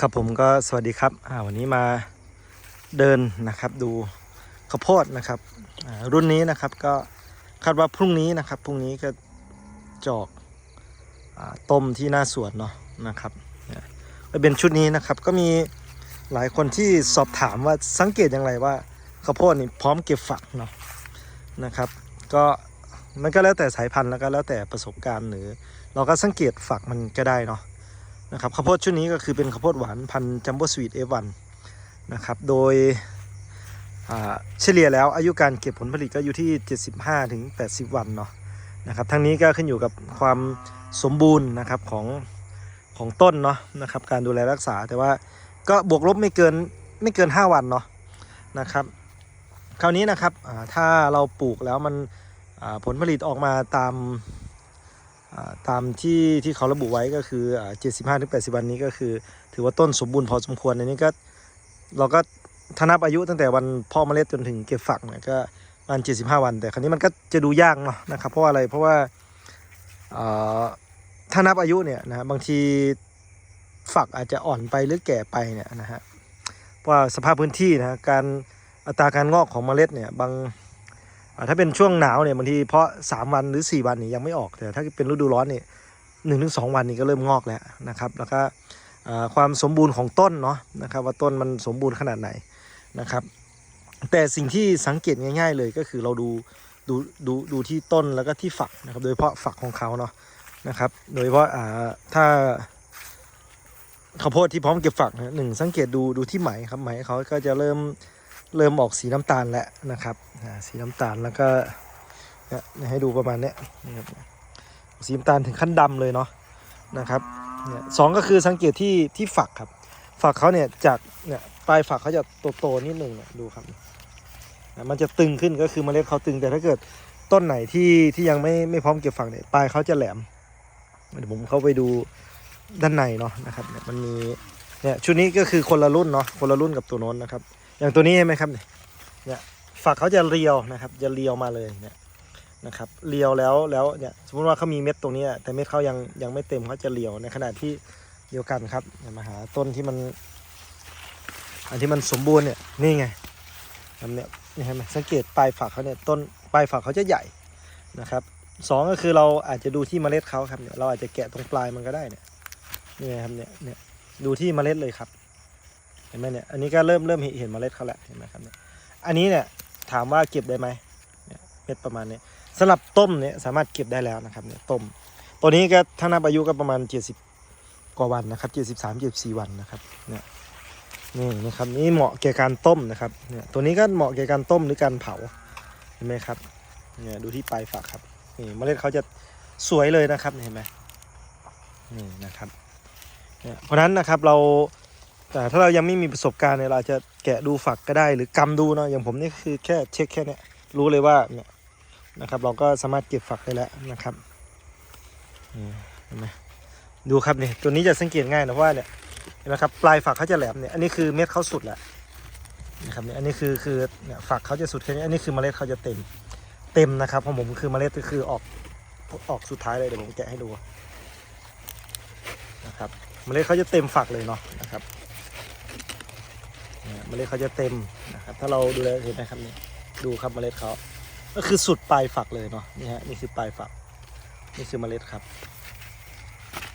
ครับผมก็สวัสดีครับวันนี้มาเดินนะครับดูข้าวโพดนะครับรุ่นนี้นะครับก็คาดว่าพรุ่งนี้นะครับพรุ่งนี้ก็จอกอต้มที่หน้าสวนเนาะนะครับเนี่ยก็เป็นชุดนี้นะครับก็มีหลายคนที่สอบถามว่าสังเกตอย่างไรว่าข้าวโพดนี่พร้อมเก็บฝักเนาะนะครับ ก็มันก็แล้วแต่สายพันธุ์แล้วก็แล้วแต่ประสบการณ์หรือ เราก็สังเกตฝักมันก็ได้เนาะ นะครับข้าวโพดชุดนี้ก็คือเป็นข้าวโพดหวานพันธุ์จัมโบ้สวีทเอวันนะครับโดยเฉลี่ยแล้วอายุการเก็บผลผลิตก็อยู่ที่ 75ถึง80 วันเนาะนะครับทั้งนี้ก็ขึ้นอยู่กับความสมบูรณ์นะครับของของต้นเนาะนะครับการดูแลรักษาแต่ว่าก็บวกลบไม่เกินไม่เกิน 5 วันเนาะนะครับคราวนี้นะครับถ้าเราปลูกแล้วมันผลผลิตออกมาตาม ตามที่ที่เขาระบุไว้ก็คือเจ็ดสิบห้าถึงแปดสิบวันนี้ก็คือ ถือว่าต้นสมบูรณ์พอสมควรในนี้ก็เราก็ถ้านับอายุตั้งแต่วันพ่อเมล็ดจนถึงเก็บฝักเนี่ยก็ประมาณเจ็ดสิบห้าวัน แต่ครั้นี้มันก็จะดูยากเนาะนะครับ เพราะอะไรเพราะว่าถ้านับอายุเนี่ยนะบางทีฝักอาจจะอ่อนไปหรือแก่ไปเนี่ยนะฮะเพราะว่าสภาพพื้นที่นะการอัตราการงอกของเมล็ดเนี่ยบาง ถ้าเป็นช่วงหนาวเนี่ยบางทีเพราะ 3 วันหรือ 4 วันนี่ยังไม่ออก แต่ถ้าเป็นฤดูร้อนนี่หนึ่งถึงสองวันนี่ก็เริ่มงอกแล้วนะครับ แล้วก็อ่าความสมบูรณ์ของต้นเนาะนะครับว่าต้นมันสมบูรณ์ขนาดไหนนะครับ แต่สิ่งที่สังเกตง่าย ๆ เลยก็คือเราดูดูดูดูที่ต้นแล้วก็ที่ฝักนะครับ โดยเฉพาะฝักของเขาเนาะนะครับ โดยเฉพาะอ่าถ้าข้าวโพดที่พร้อมเก็บฝักนะหนึ่งสังเกตดูดูที่ไหมครับไหมเขาก็จะเริ่ม เริ่มออกสีน้ำตาลแล้วนะครับสีน้ำตาลแล้วก็เนี่ยให้ดูประมาณเนี้ยนะครับสีน้ำตาลถึงขั้นดำเลยเนาะนะครับสองก็คือสังเกตที่ที่ฝักครับ ฝักเขาเนี่ยจากเนี่ยปลายฝักเขาจะโตๆนิดหนึ่งเนี่ยดูครับมันจะตึงขึ้นก็คือเมล็ดเขาตึงแต่ถ้าเกิดต้นไหนที่ที่ยังไม่ไม่พร้อมเก็บฝักเนี่ยปลายเขาจะแหลมเดี๋ยวผมเข้าไปดูด้านในเนาะนะครับเนี่ยมันมีเนี่ยชุดนี้ก็คือคนละรุ่นเนาะคนละรุ่นกับตัวโน้นนะครับ อย่างตัวนี้ใช่ไหมครับเนี่ยฝักเขาจะเรียวนะครับ จะเรียวมาเลยเนี่ยนะครับ เรียวแล้วแล้วเนี่ยสมมติว่าเขามีเม็ดตรงนี้แต่เม็ดเขายังยังไม่เต็มเขาจะเรียวในขณะที่เดียวกันครับเนี่ยมาหาต้นที่มัน อันที่มันสมบูรณ์เนี่ยนี่ไงเนี่ยนี่เห็นไหมสังเกตปลายฝักเขาเนี่ยต้นปลายฝักเขาจะใหญ่นะครับสองก็คือเราอาจจะดูที่เมล็ดเขาครับเนี่ยเราอาจจะแกะตรงปลายมันก็ได้เนี่ยนี่ไงครับเนี่ยเนี่ยดูที่เมล็ดเลยครับ ห็นไหมเนี่ย อันนี้ก็เริ่มเริ่มเห็นเมล็ดเขาแล้วเห็นไหมครับเนี่ย อันนี้เนี่ยถามว่าเก็บได้ไหมเนี่ยเม็ดประมาณนี้สำหรับต้มเนี่ยสามารถเก็บได้แล้วนะครับเนี่ยต้ม ตัวนี้ก็ถ้านับอายุก็ประมาณ 70 กว่าวันนะครับ 73 74 วันนะครับเนี่ยนี่นะครับนี่เหมาะแก่การต้มนะครับเนี่ยตัวนี้ก็เหมาะแก่การต้มหรือการเผาเห็นไหมครับเนี่ยดูที่ปลายฝักครับนี่เมล็ดเขาจะสวยเลยนะครับเห็นไหมนี่นะครับเนี่ยเพราะนั้นนะครับเรา แต่ถ้าเรายังไม่มีประสบการณ์เนี่ยเราจะแกะดูฝักก็ได้ หรือกำดูเนาะอย่างผมนี่คือแค่เช็คแค่เนี้ยรู้เลยว่าเนี่ยนะครับ เราก็สามารถเก็บฝักได้แล้วนะครับเห็นไหมดูครับเนี่ยตัวนี้จะสังเกตง่ายนะเพราะว่าเนี่ยเห็นไหมครับปลายฝักเขาจะแหลมเนี่ยอันนี้คือเม็ดเขาสุดแล้วนะครับเนี่ยอันนี้คือคือเนี่ยฝักเขาจะสุดแค่นี้อันนี้คือเมล็ดเขาจะเต็มเต็มนะครับของผมคือเมล็ดก็คือออกออกสุดท้ายเลยเดี๋ยวผมแกะให้ดูนะครับเมล็ดเขาจะเต็มฝักเลยเนาะนะครับ เนี่ยเมล็ดเขาจะเต็มนะครับ ถ้าเราดูแลเห็นไหมครับนี่ดูครับเมล็ดเขาก็คือสุดปลายฝักเลยเนาะนี่ฮะนี่คือปลายฝัก นี่คือเมล็ดครับ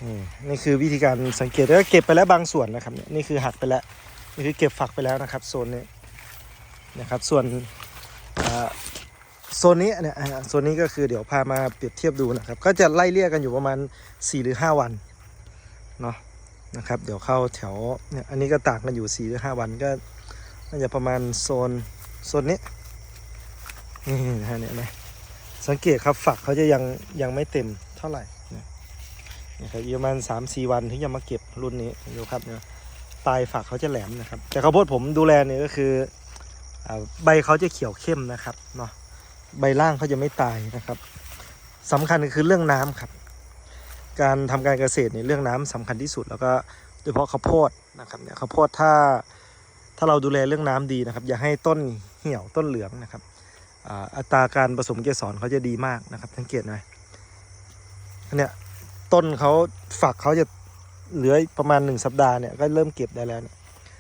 นี่นี่คือวิธีการสังเกตแล้วก็เก็บไปแล้วบางส่วนนะครับนี่นี่คือหักไปแล้วนี่คือเก็บฝักไปแล้วนะครับโซนนี้นะครับ ส่วนโซนนี้เนี่ยโซนนี้ก็คือเดี๋ยวพามาเปรียบเทียบดูนะครับ ก็จะไล่เลี่ยกันอยู่ประมาณ 4 หรือ 5 วันเนาะ นะครับ เดี๋ยวเข้าแถวเนี่ยอันนี้ก็ตากันอยู่4หรือ5วันก็น่าจะประมาณโซนโซนนี้นี่นะฮะเนี่ยนะสังเกตครับฝักเขาจะยังยังไม่เต็มเท่าไหร่นะนะครับอีกประมาณ3 4วันถึงจะมาเก็บรุ่นนี้ดูครับเนี่ยปลายฝักเขาจะแหลมนะครับ แต่ข้าวโพดผมดูแลเนี่ยก็คืออ่าใบเขาจะเขียวเข้มนะครับเนาะใบล่างเขาจะไม่ตายนะครับสำคัญคือเรื่องน้ำครับ การทำการเกษตรเนี่ยเรื่องน้ำสำคัญที่สุด แล้วก็โดยเฉพาะข้าวโพดนะครับเนี่ยข้าวโพดถ้าถ้าเราดูแลเรื่องน้ำดีนะครับ อย่าให้ต้นเหี่ยวต้นเหลืองนะครับอ่าอัตราการผสมเกสรเขาจะดีมากนะครับสังเกตไหมเนี่ยต้นเขาฝักเขาจะเหลือประมาณหนึ่งสัปดาห์เนี่ยก็เริ่มเก็บได้แล้ว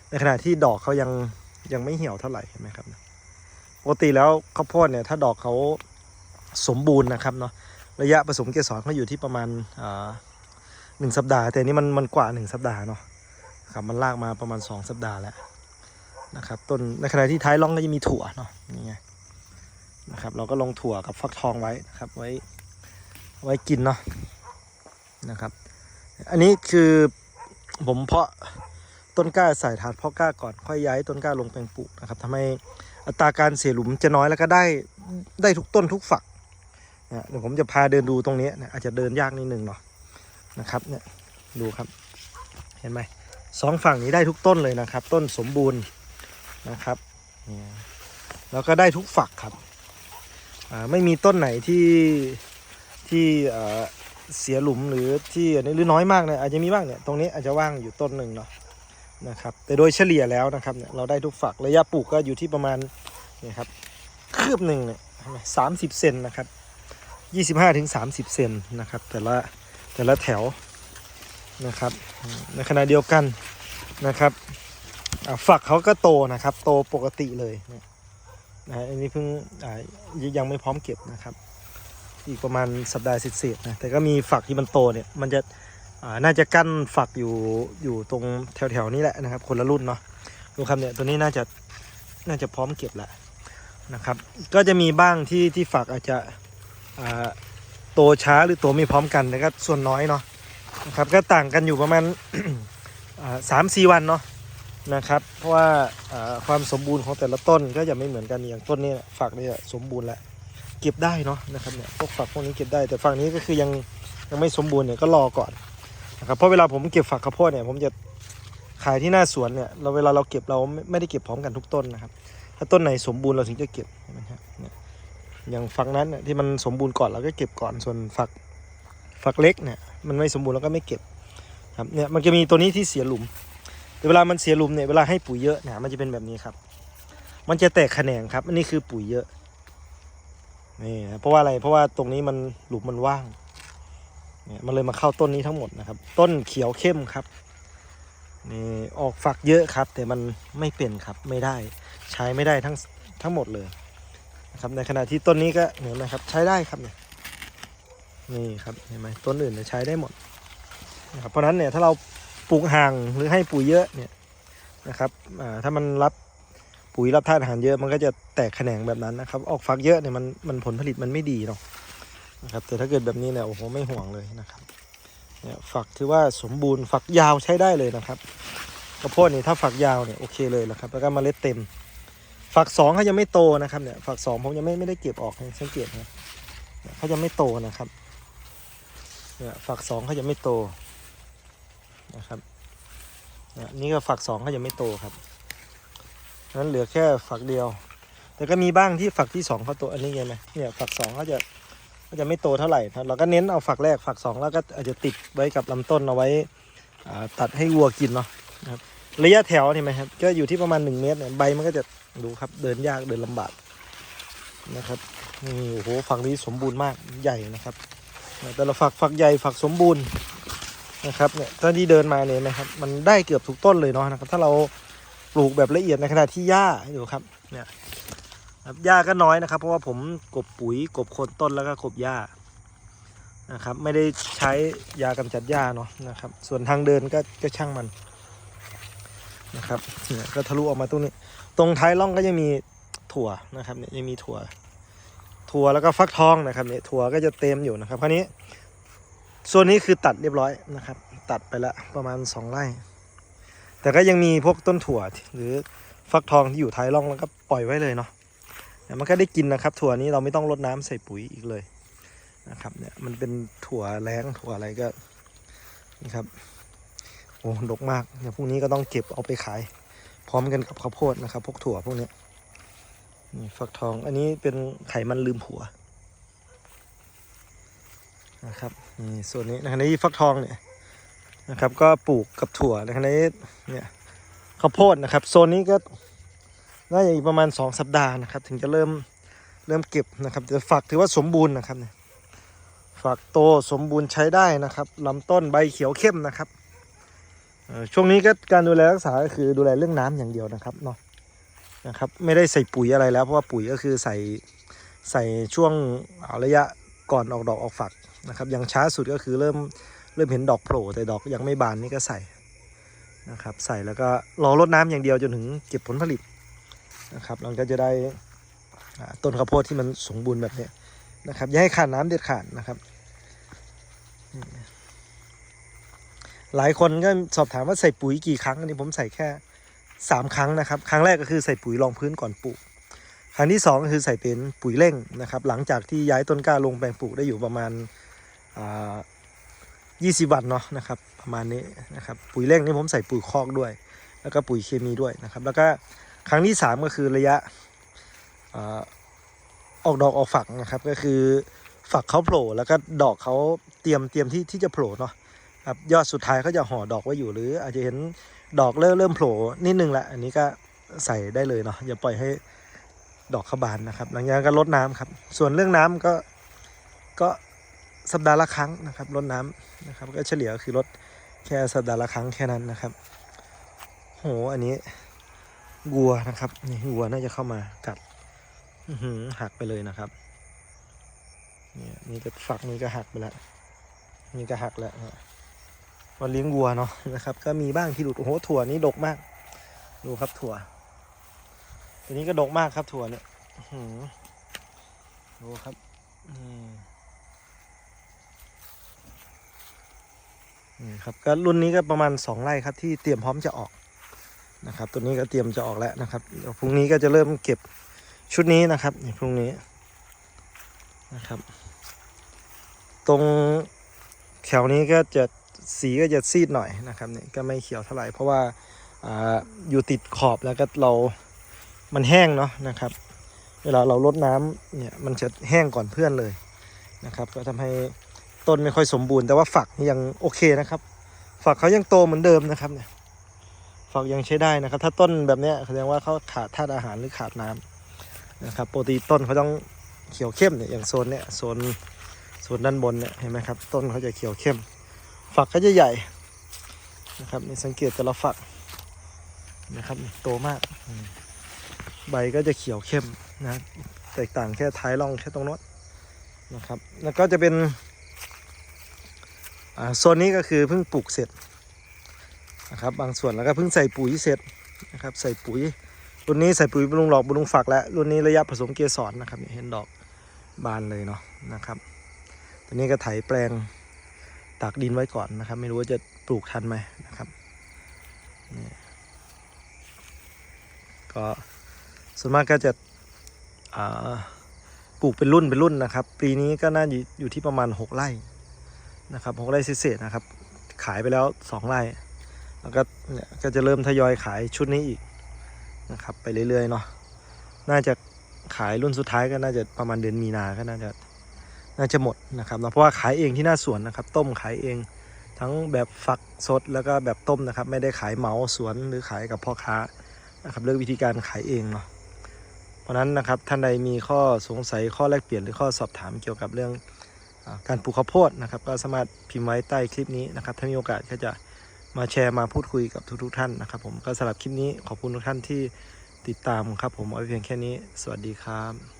ในขณะที่ดอกเขายังยังไม่เหี่ยวเท่าไหร่เห็นไหมครับปกติแล้วข้าวโพดเนี่ยถ้าดอกเขาสมบูรณ์นะครับเนาะ ระยะผสมเกสรเขาอยู่ที่ประมาณหนึ่งสัปดาห์ แต่นนี้มันมันกว่าหนึ่งสัปดาห์เนาะครับมันลากมาประมาณสองสัปดาห์แล้วนะครับต้นในขณะที่ท้ายร่องก็จะมีถั่วเนาะนี่ไงนะครับเราก็ลงถั่วกับฟักทองไว้นะครับไว้ไว้กินเนาะนะครับ อันนี้คือผมเพาะต้นกล้าใส่ถาดเพาะกล้าก่อนค่อยย้ายต้นกล้าลงแปลงปลูกนะครับทำให้อัตราการเสียหลุมจะน้อยแล้วก็ได้ได้ทุกต้นทุกฝัก นะเดี๋ยวผมจะพาเดินดูตรงนี้นะอาจจะเดินยากนิดนึงเนาะนะครับเนี่ยดูครับ เห็นไหมสองฝั่งนี้ได้ทุกต้นเลยนะครับ ต้นสมบูรณ์นะครับเนี่ยแล้วก็ได้ทุกฝักครับไม่มีต้นไหนที่ที่เสียหลุมหรือที่หรือน้อยมากเนี่ยอาจจะมีบ้างเนี่ยตรงนี้อาจจะว่างอยู่ต้นหนึ่งเนาะนะครับแต่โดยเฉลี่ยแล้วนะครับเนี่ยเราได้ทุกฝักระยะปลูกก็อยู่ที่ประมาณนี่ครับคืบหนึ่งเนี่ยสามสิบเซนนะครับ ยี่สิบห้าถึงสามสิบเซนนะครับ แต่ละแต่ละแถวนะครับ ในขณะเดียวกันนะครับฝักเขาก็โตนะครับ โตปกติเลยนะอันนี้เพิ่งยังไม่พร้อมเก็บนะครับ อีกประมาณสัปดาห์เศษๆนะแต่ก็มีฝักที่มันโตเนี่ยมันจะน่าจะกั้นฝักอยู่อยู่ตรงแถวๆนี้แหละนะครับ คนละรุ่นเนาะดูครับเนี่ยตัวนี้น่าจะน่าจะพร้อมเก็บแล้วนะครับ ก็จะมีบ้างที่ที่ฝักอาจจะ โตช้าหรือโตไม่พร้อมกันแต่ก็ส่วนน้อยเนาะนะครับก็ต่างกันอยู่ประมาณสามสี่วันเนาะนะครับ เพราะว่าความสมบูรณ์ของแต่ละต้นก็จะไม่เหมือนกันอย่างต้นนี้ฝักนี่สมบูรณ์แล้วเก็บได้เนาะนะครับเนี่ยพวกฝักพวกนี้เก็บได้แต่ฝั่งนี้ก็คือยังยังไม่สมบูรณ์เนี่ยก็รอก่อนนะครับเพราะเวลาผมเก็บฝักข้าวโพดเนี่ยผมจะขายที่หน้าสวนเนี่ยเราเวลาเราเก็บเราไม่ได้เก็บพร้อมกันทุกต้นนะครับ ถ้าต้นไหนสมบูรณ์เราถึงจะเก็บนไหมครับเนี่ย อย่างฝักนั้นที่มันสมบูรณ์ก่อนเราก็เก็บก่อนส่วนฝักฝักเล็กเนี่ยมันไม่สมบูรณ์เราก็ไม่เก็บครับเนี่ยมันจะมีตัวนี้ที่เสียหลุมแต่เวลามันเสียหลุมเนี่ยเวลาให้ปุ๋ยเยอะเนี่ยมันจะเป็นแบบนี้ครับ มันจะแตกแขนงครับอันนี้คือปุ๋ยเยอะนี่เพราะว่าอะไรเพราะว่าตรงนี้มันหลุมมันว่างเนี่ยมันเลยมาเข้าต้นนี้ทั้งหมดนะครับ ต้นเขียวเข้มครับนี่ออกฝักเยอะครับ แต่มันไม่เป็นครับไม่ได้ใช้ไม่ได้ทั้งทั้งหมดเลย ครับในขณะที่ต้นนี้ก็เห็นไหมครับ ใช้ได้ครับเนี่ยนี่ครับเห็นไหมต้นอื่นเนี่ยใช้ได้หมดนะครับเพราะนั้นเนี่ยถ้าเราปลูกห่างหรือให้ปุ๋ยเยอะเนี่ยนะครับถ้ามันรับปุ๋ยรับธาตุอาหารเยอะมันก็จะแตกแขนงแบบนั้นนะครับ ออกฝักเยอะเนี่ยมันมันผลผลิตมันไม่ดีเนาะนะครับแต่ถ้าเกิดแบบนี้เนี่ยโอ้โหไม่ห่วงเลยนะครับเนี่ยฝักถือว่าสมบูรณ์ฝักยาวใช้ได้เลยนะครับข้าวโพดนี่ถ้าฝักยาวเนี่ยโอเคเลยแหละครับ แล้วก็เมล็ดเต็ม ฝักสองเขายังไม่โตนะครับเนี่ยฝักสองผมยังไม่ไม่ได้เก็บออกให้สังเกตนะเนี่ยเขายังไม่โตนะครับเนี่ยฝักสองเขายังไม่โตนะครับเนี่ยนี่ก็ฝักสองเขายังไม่โตครับนั้นเหลือแค่ฝักเดียว แต่ก็มีบ้างที่ฝักที่สองเขาโตอันนี้ไงไหมเนี่ยฝักสองเขาจะก็จะไม่โตเท่าไหร่นะเราก็เน้นเอาฝักแรกฝักสองแล้วก็อาจจะติดไว้กับลำต้นเอาไว้ตัดให้วัวกินเนาะนะครับระยะแถวนี่ไหมครับก็อยู่ที่ประมาณ 1 เมตรเนี่ยใบมันก็จะ ดูครับเดินยากเดินลำบากนะครับนี่โอ้โหฝักนี้สมบูรณ์มากใหญ่นะครับ แต่ละฝักฝักใหญ่ฝักสมบูรณ์นะครับเนี่ยตอนที่เดินมาเนี่ยนะครับ มันได้เกือบทุกต้นเลยเนาะนะครับ ถ้าเราปลูกแบบละเอียดในขณะที่หญ้าให้ดูครับเนี่ยครับหญ้าก็น้อยนะครับ เพราะว่าผมกบปุ๋ยกบคนต้นแล้วก็กบหญ้านะครับ ไม่ได้ใช้ยากำจัดหญ้าเนาะนะครับ ส่วนทางเดินก็ก็ช่างมันนะครับเนี่ยก็ทะลุออกมาตรงนี้ ตรงท้ายร่องก็ยังมีถั่วนะครับเนี่ยยังมีถั่ว ถั่วแล้วก็ฟักทองนะครับเนี่ยถั่วก็จะเต็มอยู่นะครับคราวนี้ส่วนนี้คือตัดเรียบร้อยนะครับ ตัดไปละประมาณสองไร่ แต่ก็ยังมีพวกต้นถั่วหรือฟักทองที่อยู่ท้ายร่องแล้วก็ปล่อยไว้เลยเนาะแต่มันก็ได้กินนะครับ ถั่วนี้เราไม่ต้องรดน้ำใส่ปุ๋ยอีกเลยนะครับเนี่ยมันเป็นถั่วแรงถั่วอะไรก็นี่ครับโอ้ดกมากเดี๋ยวพรุ่งนี้ก็ต้องเก็บเอาไปขาย พร้อมกันกับข้าวโพดนะครับ พวกถั่วพวกนี้นี่ฟักทอง อันนี้เป็นไขมันลืมผัวนะครับนี่ส่วนนี้นะครับนี่ฟักทองเนี่ยนะครับ ก็ปลูกกับถั่วนะครับในเนี่ยข้าวโพดนะครับ โซนนี้ก็น่าจะอีกประมาณ 2 สัปดาห์นะครับ ถึงจะเริ่มเริ่มเก็บนะครับแต่ฝักถือว่าสมบูรณ์นะครับเนี่ยฝักโตสมบูรณ์ใช้ได้นะครับลำต้นใบเขียวเข้มนะครับ ช่วงนี้ก็การดูแลรักษาก็คือดูแลเรื่องน้ำอย่างเดียวนะครับเนาะนะครับไม่ได้ใส่ปุ๋ยอะไรแล้วเพราะว่าปุ๋ยก็คือใส่ใส่ช่วงระยะก่อนออกดอกออกฝักนะครับอย่างช้าสุดก็คือเริ่มเริ่มเห็นดอกโผล่แต่ดอกยังไม่บานนี่ก็ใส่นะครับใส่แล้วก็รอรดน้ำอย่างเดียวจนถึงเก็บผลผลิตนะครับเราก็จะได้ต้นข้าวโพดที่มันสมบูรณ์แบบเนี้ยนะครับอย่าให้ขาดน้ำเด็ดขาดนะครับ หลายคนก็สอบถามว่าใส่ปุ๋ยกี่ครั้ง อันนี้ผมใส่แค่สามครั้งนะครับ ครั้งแรกก็คือใส่ปุ๋ยรองพื้นก่อนปลูก ครั้งที่สองก็คือใส่เป็นปุ๋ยเร่งนะครับ หลังจากที่ย้ายต้นกล้าลงแปลงปลูกได้อยู่ประมาณยี่สิบวันเนาะนะครับประมาณนี้นะครับปุ๋ยเร่งนี่ผมใส่ปุ๋ยคอกด้วย แล้วก็ปุ๋ยเคมีด้วยนะครับ แล้วก็ครั้งที่สามก็คือระยะออกดอกออกฝักนะครับก็คือฝักเขาโผล่แล้วก็ดอกเขาเตรียมเตรียมที่ที่จะโผล่เนาะ ครับยอดสุดท้ายเขาจะห่อดอกไว้อยู่หรือ อาจจะเห็นดอกเริ่มเริ่มโผล่นิดนึงละอันนี้ก็ใส่ได้เลยเนาะอย่าปล่อยให้ดอกขบานนะครับ หลังจากนั้นก็ลดน้ำครับ ส่วนเรื่องน้ำก็ก็สัปดาห์ละครั้งนะครับลดน้ำนะครับก็เฉลี่ยคือลดแค่สัปดาห์ละครั้งแค่นั้นนะครับโหอันนี้วัวนะครับนี่วัวน่าจะเข้ามากัดหืหักไปเลยนะครับเนี่ยนี่ก็ฝักนี้ก็หักไปแล้วนี่ก็หักแล้ว มาเลี้ยงวัวเนาะนะครับ ก็มีบ้างที่หลุดโอ้โหถั่วนี้ดกมาก ดูครับถั่ว ตัวนี้ก็ดกมากครับถั่วเนี่ยหือดูครับนี่ครับก็รุ่นนี้ก็ประมาณสองไร่ครับที่เตรียมพร้อมจะออกนะครับ ตัวนี้ก็เตรียมจะออกแล้วนะครับเดี๋ยวพรุ่งนี้ก็จะเริ่มเก็บชุดนี้นะครับนี่พรุ่งนี้นะครับ ตรงแถวนี้ก็จะ สีก็จะซีดหน่อยนะครับเนี่ยก็ไม่เขียวเท่าไหร่เพราะว่าออยู่ติดขอบแล้วก็เรา มันแห้งเนาะนะครับ เวลาเราลดน้ำเนี่ยมันจะแห้งก่อนเพื่อนเลยนะครับ ก็ทำให้ต้นไม่ค่อยสมบูรณ์แต่ว่าฝักยังโอเคนะครับ ฝักเขายังโตเหมือนเดิมนะครับเนี่ยฝักยังใช้ได้นะครับ ถ้าต้นแบบเนี้ยแสดงว่าเขาขาดธาตุอาหารหรือขาดน้ำนะครับโปกติต้นเขาต้องเขียวเข้มเนี่ยอย่างโซนเนี่ยโซนโซนด้านบนเนี่ยเห็นไหมครับ ต้นเขาจะเขียวเข้ม ฝักก็จะใหญ่นะครับนี่สังเกตแต่ละฝักนะครับโตมาก ใบก็จะเขียวเข้มนะแตกต่างแค่ท้ายร่องแค่ตรงโน้นนะครับ แล้วก็จะเป็นโซนนี้ก็คือเพิ่งปลูกเสร็จนะครับ บางส่วนแล้วก็เพิ่งใส่ปุ๋ยเสร็จนะครับ ใส่ปุ๋ยรุ่นนี้ใส่ปุ๋ยบำรุงหลอกบำรุงฝักแล้วรุ่นนี้ระยะผสมเกสรนะครับเห็นดอกบานเลยเนาะนะครับ ตัวนี้ก็ไถแปลง ตากดินไว้ก่อนนะครับ ไม่รู้ว่าจะปลูกทันไหมนะครับก็ส่วนมากก็จะปลูกเป็นรุ่นเป็นรุ่นนะครับ ปีนี้ก็น่าอยู่ที่ประมาณ 6 ไร่นะครับหกไร่เศษนะครับ ขายไปแล้ว 2 ไร่แล้วก็เนี่ยก็จะเริ่มทยอยขายชุดนี้อีกนะครับ ไปเรื่อยๆเนาะน่าจะขายรุ่นสุดท้ายก็น่าจะประมาณเดือนมีนาก็น่าจะ น่าจะหมดนะครับเนาะเพราะว่าขายเองที่หน้าสวนนะครับ ต้มขายเองทั้งแบบฝักสดแล้วก็แบบต้มนะครับ ไม่ได้ขายเหมาสวนหรือขายกับพ่อค้านะครับเลือกวิธีการขายเองเนาะเพราะนั้นนะครับท่านใดมีข้อสงสัยข้อแลกเปลี่ยนหรือข้อสอบถามเกี่ยวกับเรื่องการปลูกข้าวโพดนะครับ ก็สามารถพิมพ์ไว้ใต้คลิปนี้นะครับ ถ้ามีโอกาสก็จะมาแชร์มาพูดคุยกับทุกๆท่านนะครับ ผมก็สำหรับคลิปนี้ขอบคุณทุกท่านที่ติดตามครับผมเอาไว้เพียงแค่นี้ สวัสดีครับ